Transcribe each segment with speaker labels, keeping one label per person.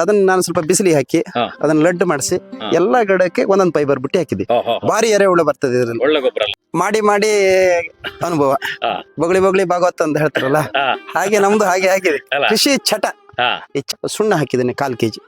Speaker 1: ಅದನ್ನ ನಾನು ಸ್ವಲ್ಪ ಬಿಸಿಲಿ ಹಾಕಿ ಅದನ್ನ ಲಡ್ಡು ಮಾಡಿಸಿ ಎಲ್ಲಾ ಗಿಡಕ್ಕೆ ಒಂದೊಂದು ಫೈಬರ್ ಬುಟ್ಟಿ ಹಾಕಿದ್ವಿ. ಭಾರಿ ಎರೆಹುಳ ಬರ್ತದೆ ಇದರಲ್ಲಿ.
Speaker 2: ಒಳ್ಳೆ ಗೊಬ್ಬರ
Speaker 1: ಮಾಡಿ ಮಾಡಿ ಅನುಭವ. ಬೊಗಳಿ ಬೊಗಳಿ ಭಾಗವತ್ ಅಂತ ಹೇಳ್ತಾರಲ್ಲ? ಹಾಗೆ ನಮ್ದು ಹಾಗೆ ಆಗಿದೆ ಕೃಷಿ ಚಟ ಸುಣ್ಣ ಹಾಕಿದ್ದೇನೆ ಕಾಲ್ ಕೆಜಿ.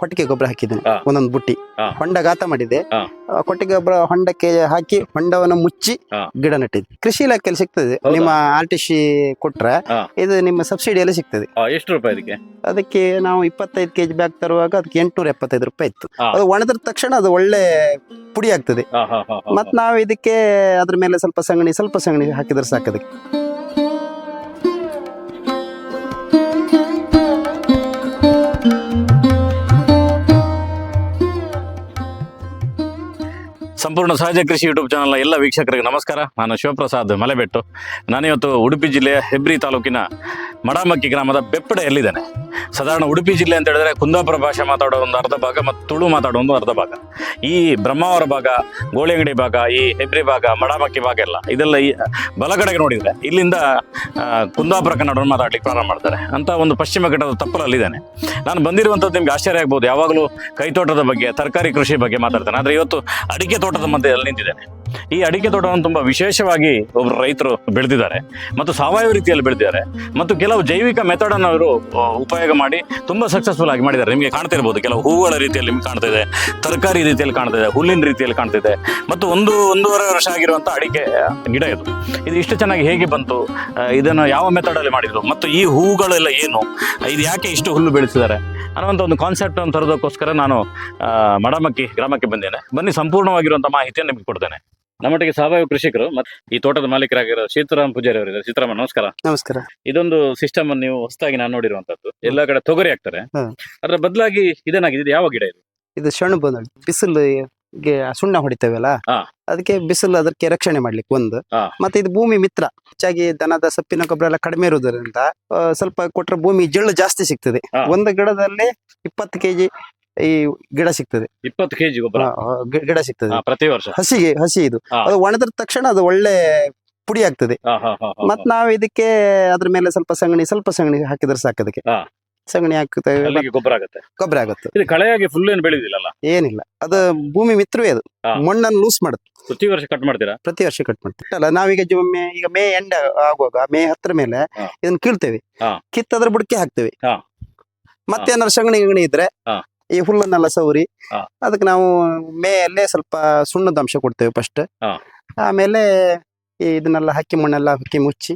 Speaker 1: ಕೊಟ್ಟಿಗೆ ಗೊಬ್ಬರ ಹಾಕಿದ್ದೇನೆ
Speaker 2: ಹಾ.
Speaker 1: ಒಂದೊಂದು ಬುಟ್ಟಿ
Speaker 2: ಹಾ.
Speaker 1: ಹೊಂಡ ಗಾತ ಮಾಡಿದೆ
Speaker 2: ಹಾ.
Speaker 1: ಆ ಕೊಟ್ಟಿಗೆ ಗೊಬ್ಬರ ಹೊಂಡಕ್ಕೆ ಹಾಕಿ ಹೊಂಡವನ್ನು ಮುಚ್ಚಿ
Speaker 2: ಹಾ.
Speaker 1: ಗಿಡ ನೆಟ್ಟಿದ್ದೆ ಕೃಷಿ ಇಲಾಖೆಯಲ್ಲಿ ಸಿಗ್ತದೆ
Speaker 2: ಹೌದಾ?
Speaker 1: ನಿಮ್ಮ ಆರ್ ಟಿ ಸಿ ಕೊಟ್ರೆ
Speaker 2: ಹಾ.
Speaker 1: ಇದು ನಿಮ್ಮ ಸಬ್ಸಿಡಿಯಲ್ಲಿ ಸಿಗ್ತದೆ
Speaker 2: ಆ, ಎಷ್ಟು ರೂಪಾಯಿ ಇದಕ್ಕೆ
Speaker 1: ಅದಕ್ಕೆ ನಾವು ಇಪ್ಪತ್ತೈದು ಕೆಜಿ ಬ್ಯಾಗ್ ತರುವಾಗ ಅದಕ್ಕೆ ಎಂಟುನೂರ ಎಪ್ಪತ್ತೈದು ರೂಪಾಯಿ ಇತ್ತು
Speaker 2: ಹಾ.
Speaker 1: ಅದು ಒಣದ ತಕ್ಷಣ ಅದು ಒಳ್ಳೆ ಪುಡಿ ಆಗ್ತದೆ
Speaker 2: ಮತ್ತೆ ಹಾ, ಹಾ, ಹಾ.
Speaker 1: ಮತ್ ನಾವು ಇದಕ್ಕೆ ಅದ್ರ ಮೇಲೆ ಸ್ವಲ್ಪ ಸಗಣಿ ಸ್ವಲ್ಪ ಸಗಣಿ ಹಾಕಿದ್ರೆ ಸಾಕದಕ್ಕೆ
Speaker 2: ಸಂಪೂರ್ಣ ಸಹಜ ಕೃಷಿ ಯೂಟ್ಯೂಬ್ ಚಾನಲ್ನ ಎಲ್ಲ ವೀಕ್ಷಕರಿಗೆ ನಮಸ್ಕಾರ. ನಾನು ಶಿವಪ್ರಸಾದ್ ಮಲೆಬೆಟ್ಟು. ನಾನಿವತ್ತು ಉಡುಪಿ ಜಿಲ್ಲೆಯ ಹೆಬ್ರಿ ತಾಲೂಕಿನ ಮಡಾಮಕ್ಕಿ ಗ್ರಾಮದ ಬೆಪ್ಪಡೆಯಲ್ಲಿದ್ದೇನೆ ಸಾಧಾರಣ ಉಡುಪಿ ಜಿಲ್ಲೆ ಅಂತ ಹೇಳಿದ್ರೆ ಕುಂದಾಪುರ ಭಾಷೆ ಮಾತಾಡೋ ಒಂದು ಅರ್ಧ ಭಾಗ ಮತ್ತು ತುಳು ಮಾತಾಡೋ ಒಂದು ಅರ್ಧ ಭಾಗ. ಈ ಬ್ರಹ್ಮಾವರ ಭಾಗ, ಗೋಳಿಯಂಗಡಿ ಭಾಗ, ಈ ಹೆಬ್ರಿ ಭಾಗ ಮಡಾಮಕ್ಕಿ ಭಾಗ ಎಲ್ಲ, ಇದೆಲ್ಲ ಈ ಬಲಗಡೆಗೆ ನೋಡಿದ್ರೆ ಇಲ್ಲಿಂದ ಕುಂದಾಪುರ ಕನ್ನಡವನ್ನು ಮಾತಾಡ್ಲಿಕ್ಕೆ ಪ್ರಾರಂಭ ಮಾಡ್ತಾರೆ. ಅಂತ ಒಂದು ಪಶ್ಚಿಮ ಘಟ್ಟದ ತಪ್ಪಲಲ್ಲಿದ್ದಾನೆ. ನಾನು ಬಂದಿರುವಂಥದ್ದು ನಿಮ್ಗೆ ಆಶ್ಚರ್ಯ ಆಗ್ಬೋದು. ಯಾವಾಗಲೂ ಕೈತೋಟದ ಬಗ್ಗೆ, ತರಕಾರಿ ಕೃಷಿ ಬಗ್ಗೆ ಮಾತಾಡ್ತಾನೆ. ಆದರೆ ಇವತ್ತು ಅಡಿಕೆ ತೋಟದ ಮಧ್ಯದಲ್ಲಿ ನಿಂತಿದ್ದೇನೆ. ಈ ಅಡಿಕೆ ತೋಟವನ್ನು ತುಂಬಾ ವಿಶೇಷವಾಗಿ ಒಬ್ಬರು ರೈತರು ಬೆಳೆದಿದ್ದಾರೆ ಮತ್ತು ಸಾವಯವ ರೀತಿಯಲ್ಲಿ ಬೆಳೆದಿದ್ದಾರೆ ಮತ್ತು ಕೆಲವು ಜೈವಿಕ ಮೆಥಡ್ ಅನ್ನು ಅವರು ಉಪಯೋಗ ಮಾಡಿ ತುಂಬಾ ಸಕ್ಸಸ್ಫುಲ್ ಆಗಿ ಮಾಡಿದ್ದಾರೆ. ನಿಮಗೆ ಕಾಣ್ತಿರ್ಬೋದು, ಕೆಲವು ಹೂವುಗಳ ರೀತಿಯಲ್ಲಿ ನಿಮ್ಗೆ ಇದೆ ತರಕಾರಿ ರೀತಿಯಲ್ಲಿ ಕಾಣ್ತಿದೆ, ಹುಲ್ಲಿನ ರೀತಿಯಲ್ಲಿ ಕಾಣ್ತಿದೆ ಮತ್ತು ಒಂದು, ಒಂದೂವರೆ ವರ್ಷ ಆಗಿರುವಂತ ಅಡಿಕೆ ಗಿಡ ಇದು. ಇದು ಇಷ್ಟು ಚೆನ್ನಾಗಿ ಹೇಗೆ ಬಂತು? ಇದನ್ನು ಯಾವ ಮೆಥಡ್ ಅಲ್ಲಿ ಮಾಡಿದ್ರು? ಮತ್ತು ಈ ಹೂಗಳೆಲ್ಲ ಏನು? ಇದು ಯಾಕೆ ಇಷ್ಟು ಹುಲ್ಲು ಬೆಳೆಸಿದ್ದಾರೆ? ಅನ್ನುವಂಥ ಒಂದು ಕಾನ್ಸೆಪ್ಟ್ ಅನ್ನು ತರೋದಕ್ಕೋಸ್ಕರ ನಾನು ಮಡಮಕ್ಕಿ ಗ್ರಾಮಕ್ಕೆ ಬಂದೇನೆ. ಬನ್ನಿ ಸಂಪೂರ್ಣವಾಗಿರುವಂಥ ಮಾಹಿತಿಯನ್ನು ನಿಮಗೆ ಕೊಡ್ತೇನೆ. ನಮ್ಮೊಟ್ಟಿಗೆ ಸಾವಯವ ಕೃಷಿಕರು ಮತ್ತೆ ಈ ತೋಟದ ಮಾಲೀಕರಾಗಿರೋ ಸೀತಾರಾಮ್ ಪೂಜಾರಿ ಅವರಿದ್ದಾರೆ ಸೀತಾರಾಮ ನಮಸ್ಕಾರ.
Speaker 1: ನಮಸ್ಕಾರ.
Speaker 2: ಇದೊಂದು ಸಿಸ್ಟಮ್ ಅನ್ನು ನೀವು ಹೊಸದಾಗಿ ನಾನು ನೋಡಿರುವಂತದ್ದು. ಎಲ್ಲಾ ಕಡೆ ತೊಗರಿ ಹಾಕ್ತಾರೆ. ಅದರ ಬದಲಾಗಿ ಇದೇನಾಗಿದೆ? ಇದು ಯಾವ ಗಿಡ ಇದು?
Speaker 1: ಇದು ಬಂದ ಬಿಸಿಲು ಸುಣ್ಣ ಹೊಡಿತೇವಲ್ಲ? ಅದಕ್ಕೆ ಬಿಸಿಲು ಅದಕ್ಕೆ ರಕ್ಷಣೆ ಮಾಡ್ಲಿಕ್ಕೆ ಒಂದು. ಮತ್ತೆ ಇದು ಭೂಮಿ ಮಿತ್ರ. ಹೆಚ್ಚಾಗಿ ದನದ ಸೊಪ್ಪಿನ ಗೊಬ್ಬರ ಎಲ್ಲ ಕಡಿಮೆ ಇರುವುದರಿಂದ ಸ್ವಲ್ಪ ಕೊಟ್ಟರೆ ಭೂಮಿ ಜಳ್ಳು ಜಾಸ್ತಿ ಸಿಗ್ತದೆ. ಒಂದು ಗಿಡದಲ್ಲಿ ಇಪ್ಪತ್ತು ಕೆಜಿ ಈ ಗಿಡ ಸಿಗ್ತದೆ.
Speaker 2: ಇಪ್ಪತ್ತು ಕೆಜಿ ಗೊಬ್ಬರ?
Speaker 1: ಆ, ಆ, ಗಿ- ಗಿಡ ಸಿಗ್ತದೆ.
Speaker 2: ಪ್ರತಿ ವರ್ಷ?
Speaker 1: ಹಸಿಗೆ ಹಸಿ ಇದು.
Speaker 2: ಹಾ.
Speaker 1: ಅದು ಒಣದ ತಕ್ಷಣ ಅದು ಒಳ್ಳೆ ಪುಡಿ ಆಗ್ತದೆ.
Speaker 2: ಹಾ, ಹಾ, ಹಾ, ಹಾ,
Speaker 1: ಮತ್ ನಾವ್ ಇದಕ್ಕೆ ಅದ್ರ ಮೇಲೆ ಸ್ವಲ್ಪ ಸಗಣಿ ಸ್ವಲ್ಪ ಸಗಣಿ ಹಾಕಿದ್ರೆ ಸಾಕು ಅದಕ್ಕೆ.
Speaker 2: ಹಾ.
Speaker 1: ಸಗಣಿ ಹಾಕ್ತೇವೆ
Speaker 2: ಅಲ್ಲಿಗೆ ಗೊಬ್ಬರ ಆಗುತ್ತೆ.
Speaker 1: ಗೊಬ್ಬರ ಆಗುತ್ತೆ.
Speaker 2: ಇದು ಕಳೆಯಾಗಿ ಫುಲ್ ಏನು ಬೆಳೆದಿಲ್ಲಲ್ಲ?
Speaker 1: ಏನಿಲ್ಲ. ಅದು ಭೂಮಿ ಮಿತ್ರವೇ ಅದು.
Speaker 2: ಹಾ.
Speaker 1: ಮಣ್ಣನ್ನು ಲೂಸ್ ಮಾಡುತ್ತೆ.
Speaker 2: ಪ್ರತಿ ವರ್ಷ ಕಟ್ ಮಾಡ್ತೀರಾ?
Speaker 1: ಪ್ರತಿ ವರ್ಷ ಕಟ್ ಮಾಡ್ತೀವಿ. ಅಲ್ಲ ನಾವೀಗ ಜೊಮ್ಮೆ ಈಗ ಮೇ ಎಂಡ್ ಆಗುವಾಗ ಮೇ ಹತ್ತರ ಮೇಲೆ
Speaker 2: ಹಾ.
Speaker 1: ಇದನ್ನ ಕೀಳ್ತೇವೆ.
Speaker 2: ಹಾ.
Speaker 1: ಕಿತ್ತದ್ರ ಬುಡಕ್ಕೆ ಹಾಕ್ತೇವೆ.
Speaker 2: ಹಾ.
Speaker 1: ಮತ್ತೆ ಏನಾದ್ರು ಸಗಣಿ ಗಿಗಣಿ ಇದ್ರೆ
Speaker 2: ಹಾ.
Speaker 1: ಈ ಹುಲ್ಲನ್ನೆಲ್ಲ ಸವರಿ
Speaker 2: ಹಾ.
Speaker 1: ಅದಕ್ಕೆ ನಾವು ಮೇ ಅಲ್ಲೇ ಸ್ವಲ್ಪ ಸುಣ್ಣದ ಅಂಶ ಕೊಡ್ತೇವೆ ಫಸ್ಟ್
Speaker 2: ಹಾ.
Speaker 1: ಆಮೇಲೆ ಈ ಇದನ್ನೆಲ್ಲ ಹಕ್ಕಿ ಮಣ್ಣೆಲ್ಲ ಹಾಕಿ ಮುಚ್ಚಿ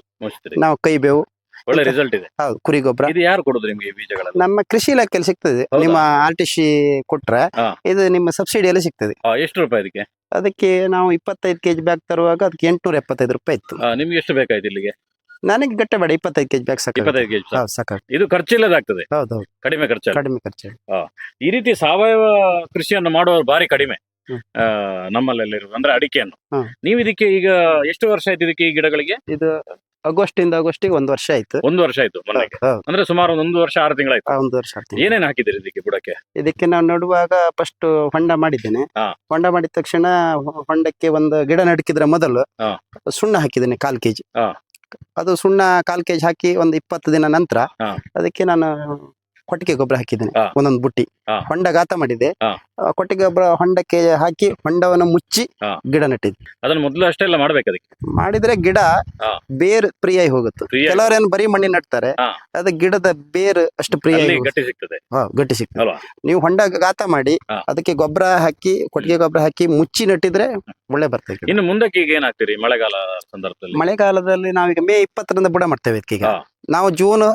Speaker 1: ನಾವು ಕೈ ಬೇವು
Speaker 2: ಒಳ್ಳೆ ರಿಸಲ್ಟ್ ಇದೆ.
Speaker 1: ಹೌದು ಕುರಿ ಗೊಬ್ಬರ
Speaker 2: ಇದು ಯಾರು ಕೊಡುದು ನಿಮ್ಗೆ ಈ ಬೀಜಗಳೆಲ್ಲ
Speaker 1: ನಮ್ಮ ಕೃಷಿ ಇಲಾಖೆಯಲ್ಲಿ ಸಿಗ್ತದೆ.
Speaker 2: ಹೌದಾ?
Speaker 1: ನಿಮ್ಮ ಆರ್ ಟಿ ಸಿ ಕೊಟ್ರೆ
Speaker 2: ಹಾ.
Speaker 1: ಇದು ನಿಮ್ಮ ಸಬ್ಸಿಡಿಯಲ್ಲಿ ಸಿಗ್ತದೆ.
Speaker 2: ಆ, ಎಷ್ಟು ರೂಪಾಯಿ ಇದಕ್ಕೆ?
Speaker 1: ಅದಕ್ಕೆ ನಾವು ಇಪ್ಪತ್ತೈದು ಕೆಜಿ ಬ್ಯಾಗ್ ತರುವಾಗ ಅದಕ್ಕೆ ಎಂಟುನೂರ ಎಪ್ಪತ್ತೈದು ರೂಪಾಯಿ ಇತ್ತು.
Speaker 2: ಆ, ನಿಮ್ಗೆ ಎಷ್ಟು ಬೇಕಾಯ್ತು ಇಲ್ಲಿಗೆ?
Speaker 1: ನನಗೆ ಗಟ್ಟೆ ಬೇಡ ಇಪ್ಪತ್ತೈದು ಕೆಜಿ ಬ್ಯಾಗ್ ಸಾಕು
Speaker 2: ಇಪ್ಪತ್ತೈದು ಕೆಜಿ
Speaker 1: ಸಾಕು.
Speaker 2: ಇದು ಖರ್ಚಿಲ್ಲದಾಗ್ತದೆ.
Speaker 1: ಹೌದು ಹೌದು
Speaker 2: ಕಡಿಮೆ ಖರ್ಚು
Speaker 1: ಕಡಿಮೆ ಖರ್ಚು
Speaker 2: ಈ ರೀತಿ ಸಾವಯವ ಕೃಷಿಯನ್ನು ಮಾಡುವವರು ಬಾರಿ ಕಡಿಮೆ.
Speaker 1: ಹ್ಮ್.
Speaker 2: ಆ, ನಮ್ಮಲ್ಲೆಲ್ಲ ಅಂದ್ರೆ ಅಡಿಕೆಯನ್ನು.
Speaker 1: ಹ್ಮ್.
Speaker 2: ನೀವು ಇದಕ್ಕೆ ಈಗ ಎಷ್ಟು ವರ್ಷ ಆಯ್ತು ಇದಕ್ಕೆ ಈ ಗಿಡಗಳಿಗೆ?
Speaker 1: ಇದು ಆಗಸ್ಟ್ ಇಂದ ಆಗಸ್ಟಿಗೆ ಒಂದು ವರ್ಷ ಆಯ್ತು.
Speaker 2: ಒಂದು ವರ್ಷ ಆಯ್ತು ಮೊನ್ನೆಗೆ
Speaker 1: ಹೌದು,
Speaker 2: ಅಂದ್ರೆ ಸುಮಾರು ಒಂದು ಒಂದು ವರ್ಷ ಆರು ತಿಂಗಳಾಯ್ತು.
Speaker 1: ಆ ಒಂದು ವರ್ಷ ಆಗ್ತದೆ
Speaker 2: ಏನೇನು ಇದಕ್ಕೆ ಬುಡಕ್ಕೆ?
Speaker 1: ಇದಕ್ಕೆ ನಾವು ನೋಡುವಾಗ ಫಸ್ಟ್ ಹೊಂಡ ಮಾಡಿದ್ದೇನೆ.
Speaker 2: ಹಾ.
Speaker 1: ಹೊಂಡ ಮಾಡಿದ ತಕ್ಷಣ ಹೊ- ಹೊಂಡಕ್ಕೆ ಒಂದು ಗಿಡ ನಡಕಿದ್ರೆ ಮೊದಲು
Speaker 2: ಹಾ.
Speaker 1: ಸುಣ್ಣ ಹಾಕಿದ್ದೇನೆ ಕಾಲ್ ಕೆಜಿ.
Speaker 2: ಹಾ.
Speaker 1: ಅದು ಸುಣ್ಣ ಕಾಲ್ ಕೆಜಿ ಹಾಕಿ ಒಂದು ಇಪ್ಪತ್ತು ದಿನ ನಂತರ. ಅದಕ್ಕೆ ನಾನು ಕೊಟ್ಟಿಗೆ ಗೊಬ್ಬರ ಹಾಕಿದ್ದೇನೆ
Speaker 2: ಹಾ.
Speaker 1: ಒಂದೊಂದು ಬುಟ್ಟಿ
Speaker 2: ಹಾ.
Speaker 1: ಹೊಂಡ ಗಾತ ಮಾಡಿದೆ
Speaker 2: ಹಾ.
Speaker 1: ಆ ಕೊಟ್ಟಿಗೆ ಗೊಬ್ಬರ ಹೊಂಡಕ್ಕೆ ಹಾಕಿ ಹೊಂಡವನ್ನು ಮುಚ್ಚಿ
Speaker 2: ಹಾ.
Speaker 1: ಗಿಡ ನೆಟ್ಟಿದ್ದೆ
Speaker 2: ಅದನ್ನ ಮೊದಲು ಅಷ್ಟೇ ಎಲ್ಲ ಮಾಡ್ಬೇಕು ಅದಕ್ಕೆ
Speaker 1: ಮಾಡಿದ್ರೆ ಗಿಡ
Speaker 2: ಹಾ.
Speaker 1: ಬೇರ್ ಪ್ರಿಯ ಹೋಗುತ್ತೆ
Speaker 2: ಪ್ರಿಯ
Speaker 1: ಕೆಲವರೇನು ಬರೀ ಮಣ್ಣಿ ನಟ್ತಾರೆ
Speaker 2: ಹಾ.
Speaker 1: ಅದು ಗಿಡದ ಬೇರ್ ಅಷ್ಟು
Speaker 2: ಅಲ್ಲಿ
Speaker 1: ಪ್ರಿಯಾಗಿ
Speaker 2: ಗಟ್ಟಿ ಸಿಗ್ತದೆ
Speaker 1: ಹಾ, ಗಟ್ಟಿ ಸಿಗ್ತದೆ
Speaker 2: ಅಲ್ವಾ?
Speaker 1: ನೀವು ಹೊಂಡ ಗಾತ ಮಾಡಿ
Speaker 2: ಹಾ.
Speaker 1: ಅದಕ್ಕೆ ಗೊಬ್ಬರ ಹಾಕಿ ಕೊಟ್ಟಿಗೆ ಗೊಬ್ಬರ ಹಾಕಿ ಮುಚ್ಚಿ ನೆಟ್ಟಿದ್ರೆ ಒಳ್ಳೆ ಬರ್ತದೆ ಗಿಡ.
Speaker 2: ಇನ್ನು ಮುಂದಕ್ಕೆ ಈಗ ಏನಾಗ್ತೀರಿ ಮಳೆಗಾಲ ಸಂದರ್ಭದಲ್ಲಿ
Speaker 1: ಮಳೆಗಾಲದಲ್ಲಿ ನಾವೀಗ ಮೇ ಇಪ್ಪತ್ತರಿಂದ ಬುಡ ಮಾಡ್ತೇವೆ ಇದಕ್ಕೀಗ
Speaker 2: ಹಾ.
Speaker 1: ನಾವು ಜೂನ್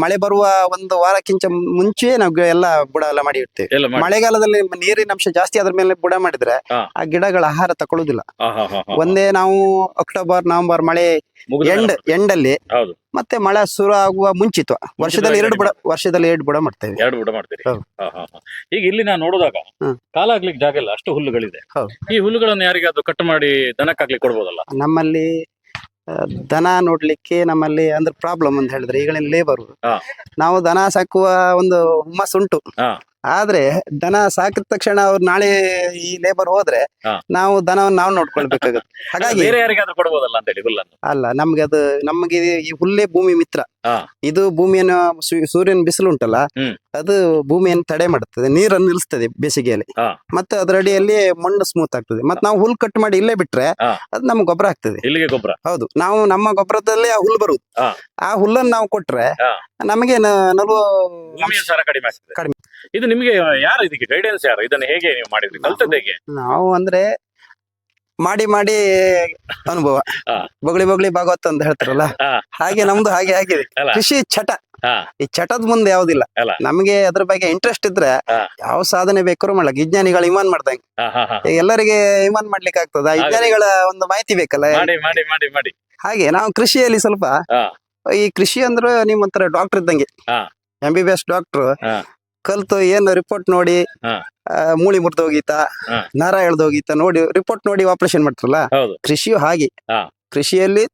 Speaker 1: ಮಳೆ ಬರುವ ಒಂದು ವಾರಕ್ಕಿಂತ ಮುಂಚೆ ನಾವು ಎಲ್ಲ ಬುಡ ಎಲ್ಲ ಮಾಡಿ ಇಡ್ತೇವೆ
Speaker 2: ಎಲ್ಲ ಮಾಡಿ
Speaker 1: ಮಳೆಗಾಲದಲ್ಲಿ ನೀರಿನ ಅಂಶ ಜಾಸ್ತಿ ಅದ್ರ ಮೇಲೆ ಬುಡ ಮಾಡಿದ್ರೆ
Speaker 2: ಹಾ.
Speaker 1: ಆ ಗಿಡಗಳ ಆಹಾರ ತಕೊಳ್ಳುದಿಲ್ಲ
Speaker 2: ಹಾ, ಹಾ, ಹಾ, ಹಾ.
Speaker 1: ಒಂದೇ ನಾವು ಅಕ್ಟೋಬರ್ ನವೆಂಬರ್ ಮಳೆ
Speaker 2: ಮುಗಿದ ಮೇಲೆ
Speaker 1: ಎಂಡ್ ಎಂಡಲ್ಲಿ
Speaker 2: ಹೌದು
Speaker 1: ಮತ್ತೆ ಮಳೆ ಶುರು ಆಗುವ ಮುಂಚಿತ ವರ್ಷದಲ್ಲಿ ಎರಡು ಬುಡ ವರ್ಷದಲ್ಲಿ ಎರಡು ಬುಡ ಮಾಡ್ತೇವೆ
Speaker 2: ಎರಡು ಬುಡ ಮಾಡ್ತೀರಿ
Speaker 1: ಹೌದು.
Speaker 2: ಹಾ, ಹಾ, ಹಾ. ಈಗ ಇಲ್ಲಿ ನಾನು ನೋಡಿದಾಗ
Speaker 1: ಹ್ಮ್.
Speaker 2: ಕಾಲ ಆಗ್ಲಿಕ್ಕೆ ಜಾಗ ಇಲ್ಲ ಅಷ್ಟು ಹುಲ್ಲುಗಳಿದೆ
Speaker 1: ಹೌದು.
Speaker 2: ಈ ಹುಲ್ಲುಗಳನ್ನು ಯಾರಿಗಾದ್ರೂ ಕಟ್ ಮಾಡಿ ದನಕ್ಕಾಗ್ಲಿಕ್ಕೆ ಕೊಡ್ಬೋದಲ್ಲ
Speaker 1: ನಮ್ಮಲ್ಲಿ ದನ ನೋಡ್ಲಿಕ್ಕೆ ನಮ್ಮಲ್ಲಿ ಅಂದ್ರೆ ಪ್ರಾಬ್ಲಮ್ ಅಂತ ಹೇಳಿದ್ರೆ ಈಗಳಿನ ಲೇಬರ್ ನಾವು ದನ ಸಾಕುವ ಒಂದು ಹುಮ್ಮಸ್ ಉಂಟು. ಆದ್ರೆ ದನ ಸಾಕಿದ ತಕ್ಷಣ ಅವ್ರು ನಾಳೆ ಈ ಲೇಬರ್ ಹೋದ್ರೆ ನಾವು ದನವನ್ನು ನಾವು ನೋಡ್ಕೊಳ್ಬೇಕಾಗುತ್ತೆ. ಹಾಗಾಗಿ ಅಲ್ಲ ನಮ್ಗೆ ಅದು ನಮ್ಗೆ ಈ ಹುಲ್ಲೇ ಭೂಮಿ ಮಿತ್ರ. ಇದು ಭೂಮಿಯನ್ನು ಸೂರ್ಯನ ಬಿಸಿಲು ಉಂಟಲ್ಲ ಅದು ಭೂಮಿಯನ್ನು ತಡೆ ಮಾಡುತ್ತದೆ ನೀರನ್ನು ನಿಲ್ಲಿಸ್ತದೆ ಬೇಸಿಗೆಯಲ್ಲಿ. ಮತ್ತೆ ಅದರ ಅಡಿಯಲ್ಲಿ ಮಣ್ಣು ಸ್ಮೂತ್ ಆಗ್ತದೆ. ಮತ್ತೆ ನಾವು ಹುಲ್ ಕಟ್ ಮಾಡಿ ಇಲ್ಲೇ ಬಿಟ್ರೆ ಅದು ನಮ್ಗೆ ಗೊಬ್ಬರ ಆಗ್ತದೆ.
Speaker 2: ಇಲ್ಲಿಗೆ ಗೊಬ್ಬರ.
Speaker 1: ಹೌದು. ನಾವು ನಮ್ಮ ಗೊಬ್ಬರದಲ್ಲಿ ಆ ಹುಲ್ ಬರುದು. ಆ. ಹುಲ್ಲನ್ನು ನಾವು ಕೊಟ್ರೆ. ನಮಗೆ
Speaker 2: ಕಡಿಮೆ. ಇದು ನಿಮಗೆ ಯಾರು ಇದಕ್ಕೆ ಗೈಡೆನ್ಸ್ ಯಾರು? ಇದನ್ನು ಹೇಗೆ ನೀವು ಮಾಡಿದ್ರಿ? ಕಲ್ತದ್ದು ಹೇಗೆ?
Speaker 1: ನಾವು ಅಂದ್ರೆ ಮಾಡಿ ಮಾಡಿ ಅನುಭವ. ಬೊಗಳಿ ಬೊಗಳಿ ಭಾಗವತ ಅಂತ ಹೇಳ್ತಾರಲ್ಲ? ಹಾಗೆ ನಮ್ದು ಹಾಗೆ ಆಗಿದೆ. ಕೃಷಿ ಚಟ ಈ ಚಟದ ಮುಂದೆ ಯಾವ್ದಿಲ್ಲ. ನಮ್ಗೆ ಅದ್ರ ಬಗ್ಗೆ ಇಂಟ್ರೆಸ್ಟ್ ಇದ್ರೆ ಯಾವ ಸಾಧನೆ ಬೇಕಾದ್ರೂ ಮಾಡ್ಲಕ್ ವಿಜ್ಞಾನಿಗಳು ಇಮಾನ್ ಮಾಡ್ದಂಗೆ. ಎಲ್ಲರಿಗೆ ಇಮಾನ್ ಮಾಡ್ಲಿಕ್ಕೆ ಆಗ್ತದ. ವಿಜ್ಞಾನಿಗಳ ಒಂದು ಮಾಹಿತಿ ಬೇಕಲ್ಲ? ಹಾಗೆ ನಾವು ಕೃಷಿಯಲ್ಲಿ ಸ್ವಲ್ಪ ಈ ಕೃಷಿ ಅಂದ್ರೆ ನಿಮ್ ಒಂಥರ ಡಾಕ್ಟರ್ ಇದ್ದಂಗೆ. M B B S doctor. ಕಲ್ತು ಏನು ರಿಪೋರ್ಟ್ ನೋಡಿ
Speaker 2: ಹಾ.
Speaker 1: ಆ, ಮೂಳಿ ಮುರಿದೋಗೀತ
Speaker 2: ಹಾ.
Speaker 1: ನರ ಎಳ್ದೋಗೀತ ನೋಡಿ ರಿಪೋರ್ಟ್ ನೋಡಿ ಆಪರೇಷನ್ ಮಾಡ್ತಾರಲ್ಲ
Speaker 2: ಹೌದು
Speaker 1: ಕೃಷಿಯು ಹಾಗೆ
Speaker 2: ಹಾ.
Speaker 1: ಕೃಷಿಯಲ್ಲಿ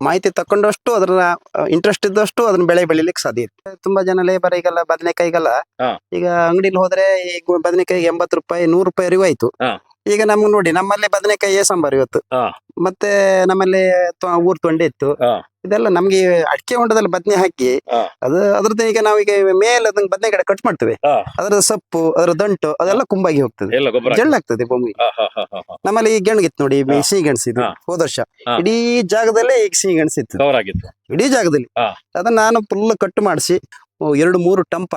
Speaker 1: ಮಾಹಿತಿ ತಕೊಂಡಷ್ಟು ಅದನ್ನ ಇಂಟ್ರೆಸ್ಟ್ ಇದ್ದಷ್ಟು ಅದನ್ನ ಬೆಳೆ ಬೆಳಿಲಿಕ್ಕೆ ಸಾಧ್ಯ ಇತ್ತು ತುಂಬಾ ಜನ ಲೇಬರ್ ಈಗೆಲ್ಲ ಬದನೆಕಾಯಿಗೆಲ್ಲ
Speaker 2: ಹಾ.
Speaker 1: ಈಗ ಅಂಗಡಿಲಿ ಹೋದ್ರೆ ಈ ಬದನೆಕಾಯಿ ಎಂಬತ್ತು ರೂಪಾಯಿ ನೂರು ರೂಪಾಯಿ ಆಯ್ತು
Speaker 2: ಹಾ.
Speaker 1: ಈಗ ನಮ್ಗೆ ನೋಡಿ ನಮ್ಮಲ್ಲಿ ಬದನೆಕಾಯಿ ಸಾಂಬಾರ್ ಇವತ್ತು
Speaker 2: ಹಾ.
Speaker 1: ಮತ್ತೆ ನಮ್ಮಲ್ಲಿ ತೊ- ಊರ್ ತೊಂಡೆ ಇತ್ತು
Speaker 2: ಹಾ.
Speaker 1: ಇದೆಲ್ಲ ನಮ್ಗೆ ಅಡಿಕೆ ಹೊಂಡದಲ್ಲಿ ಬದನೆ ಹಾಕಿ
Speaker 2: ಹಾ.
Speaker 1: ಅದು ಅದ್ರದ್ದು ಈಗ ನಾವೀಗ ಮೇಲೆ ಅದನ್ನ ಬದನೆ ಕಡೆ ಕಟ್ ಮಾಡ್ತೇವೆ
Speaker 2: ಹಾ.
Speaker 1: ಅದರ ಸೊಪ್ಪು ಅದರ ದಂಟು ಅದೆಲ್ಲ ಕುಂಬಾಗಿ ಹೋಗ್ತದೆ
Speaker 2: ಎಲ್ಲ ಗೊಬ್ಬರ
Speaker 1: ಜಳ್ಳಾಗ್ತದೆ ಭೂಮಿ
Speaker 2: ಹಾ, ಹಾ, ಹಾ, ಹಾ, ಹಾ.
Speaker 1: ನಮ್ಮಲ್ಲಿ ಈ ಗೆಣಗಿತ್ತು ನೋಡಿ
Speaker 2: ಹಾ.
Speaker 1: ಸಿಹಿ ಗೆಣಸು ಇದು
Speaker 2: ಹಾ.
Speaker 1: ಹೋದ ವರ್ಷ
Speaker 2: ಹಾ.
Speaker 1: ಇಡೀ ಜಾಗದಲ್ಲೇ ಈಗ ಸಿಹಿ ಗೆಣಸು ಇತ್ತು
Speaker 2: ಕವರ್ ಆಗಿತ್ತು
Speaker 1: ಇಡೀ ಜಾಗದಲ್ಲಿ
Speaker 2: ಹಾ.
Speaker 1: ಅದನ್ನ ನಾನು ಫುಲ್ ಕಟ್ ಮಾಡಿಸಿ ಎರಡು ಮೂರು ಟಂಪ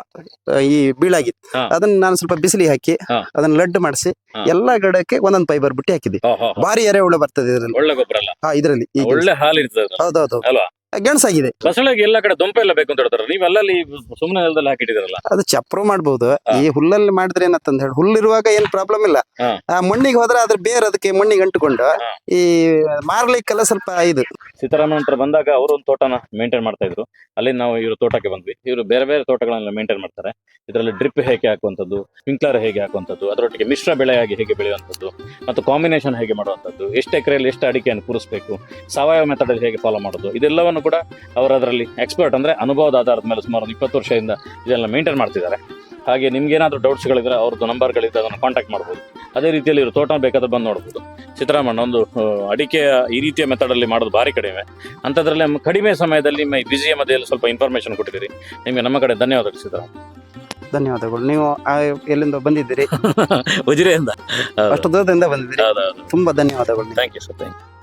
Speaker 1: ಈ ಬೀಳಾಗಿತ್ತು. ಅದನ್ನ ನಾನು ಸ್ವಲ್ಪ ಬಿಸಿಲಿ ಹಾಕಿ ಅದನ್ನ ಲಡ್ಡು ಮಾಡಿಸಿ ಎಲ್ಲಾ ಗಿಡಕ್ಕೆ ಒಂದೊಂದು ಫೈಬರ್ ಬುಟ್ಟಿ
Speaker 2: ಹಾಕಿದೆ.
Speaker 1: ಭಾರಿ ಎರೆಹುಳ ಬರ್ತದೆ ಇದರಲ್ಲಿ. ಹಾ ಇದರಲ್ಲಿ
Speaker 2: ಒಳ್ಳೆ ಹಾಲು ಇರ್ತದೆ ಅದ್ರಲ್ಲಿ.
Speaker 1: ಹೌದೌದು? ಗೆಣಸಾಗಿದೆ.
Speaker 2: ಬಸಳೆಗೆ ಎಲ್ಲ ಕಡೆ ದೊಂಪ ಎಲ್ಲ ಬೇಕು ಅಂತ ಹೇಳ್ತಾರೆ. ನೀವು ಅಲ್ಲಲ್ಲಿ ಸುಮ್ಮನೆ ನೆಲದಲ್ಲಿ ಹಾಕಿಟ್ಟಿದಾರಲ್ಲ
Speaker 1: ಅದು ಚಪ್ರ
Speaker 2: ಮಾಡಬಹುದು
Speaker 1: ಈ ಹುಲ್ಲಲ್ಲಿ ಮಾಡಿದ್ರೆ ಏನಂತಂದ್ ಹೇಳಿ ಹುಲ್ಲಿರುವಾಗ ಏನ್ ಪ್ರಾಬ್ಲಮ್ ಇಲ್ಲ. ಆ ಮಣ್ಣಿಗೆ ಹೋದ್ರೆ ಅದ್ರ ಬೇರ್ ಅದಕ್ಕೆ ಮಣ್ಣಿಗೆ ಅಂಟುಕೊಂಡು. ಈ ಮಾರ್ಲಿಕ್ಕೆಲ್ಲ ಸ್ವಲ್ಪ ಇದು.
Speaker 2: ಸೀತಾರಾಮನ್ ಹತ್ರ ಬಂದಾಗ ಅವರು ಒಂದು ತೋಟನ ಮೇಂಟೈನ್ ಮಾಡ್ತಾ ಇದ್ರು. ಅಲ್ಲಿ ನಾವು ಇವರು ತೋಟಕ್ಕೆ ಬಂದ್ವಿ. ಇವರು ಬೇರೆ ಬೇರೆ ತೋಟಗಳನ್ನೆಲ್ಲ ಮೇಂಟೈನ್ ಮಾಡ್ತಾರೆ. ಇದರಲ್ಲಿ ಡ್ರಿಪ್ ಹೇಗೆ ಹಾಕುವಂಥದ್ದು ಸ್ಪ್ರಿಂಕ್ಲರ್ ಹೇಗೆ ಹಾಕುವಂಥದ್ದು ಅದರೊಟ್ಟಿಗೆ ಮಿಶ್ರ ಬೆಳೆಯಾಗಿ ಹೇಗೆ ಬೆಳೆಯುವಂಥದ್ದು ಮತ್ತು ಕಾಂಬಿನೇಷನ್ ಹೇಗೆ ಮಾಡುವಂಥದ್ದು ಎಷ್ಟು ಎಕರೆಯಲ್ಲಿ ಎಷ್ಟು ಅಡಿಕೆಯನ್ನು ಕೂರಿಸಬೇಕು ಸಾವಯವ ಮೆಥಡಲ್ಲಿ ಹೇಗೆ ಫಾಲೋ ಮಾಡೋದು ಇದೆಲ್ಲವನ್ನು ಕೂಡ ಅವರು ಅದರಲ್ಲಿ ಎಕ್ಸ್ಪರ್ಟ್ ಅಂದರೆ ಅನುಭವದ ಆಧಾರದ ಮೇಲೆ ಸುಮಾರು ಒಂದು ಇಪ್ಪತ್ತು ವರ್ಷದಿಂದ ಇದೆಲ್ಲ ಮೇಂಟೈನ್ ಮಾಡ್ತಿದ್ದಾರೆ. ಹಾಗೆ ನಿಮ್ಗೆ ಏನಾದರೂ ಡೌಟ್ಸ್ಗಳಿದ್ರೆ ಅವ್ರದ್ದು ನಂಬರ್ಗಳಿದ್ದರೆ ಅದನ್ನು ಕಾಂಟ್ಯಾಕ್ಟ್ ಮಾಡ್ಬೋದು. ಅದೇ ರೀತಿಯಲ್ಲಿ ಇವರು ತೋಟ ಬೇಕಾದ್ರೆ ಬಂದು ನೋಡ್ಬೋದು. ಚಿತ್ರಾಮಣ್ಣ ಒಂದು ಅಡಿಕೆ ಅಡಿಕೆಯ ಈ ರೀತಿಯ ಮೆಥಡಲ್ಲಿ ಮಾಡೋದು ಭಾರಿ ಕಡಿಮೆ. ಅಂಥದ್ರಲ್ಲಿ ಕಡಿಮೆ ಸಮಯದಲ್ಲಿ ಬಿಸಿಯ ಮಧ್ಯೆಯಲ್ಲಿ ಸ್ವಲ್ಪ ಇನ್ಫಾರ್ಮೇಷನ್ ಕೊಟ್ಟಿದ್ದೀರಿ. ನಿಮಗೆ ನಮ್ಮ ಕಡೆ ಧನ್ಯವಾದಗಳು ಸಿದ್ದರಾಮ
Speaker 1: ಧನ್ಯವಾದಗಳು. ನೀವು ಎಲ್ಲಿಂದ ಬಂದಿದ್ದೀರಿ?
Speaker 2: ಉಜಿರೆಯಿಂದ.
Speaker 1: ಅಷ್ಟು ದೂರದಿಂದ ಬಂದಿದ್ದೀರಿ.
Speaker 2: ತುಂಬ
Speaker 1: ತುಂಬಾ ಧನ್ಯವಾದಗಳು
Speaker 2: thank you sir thank you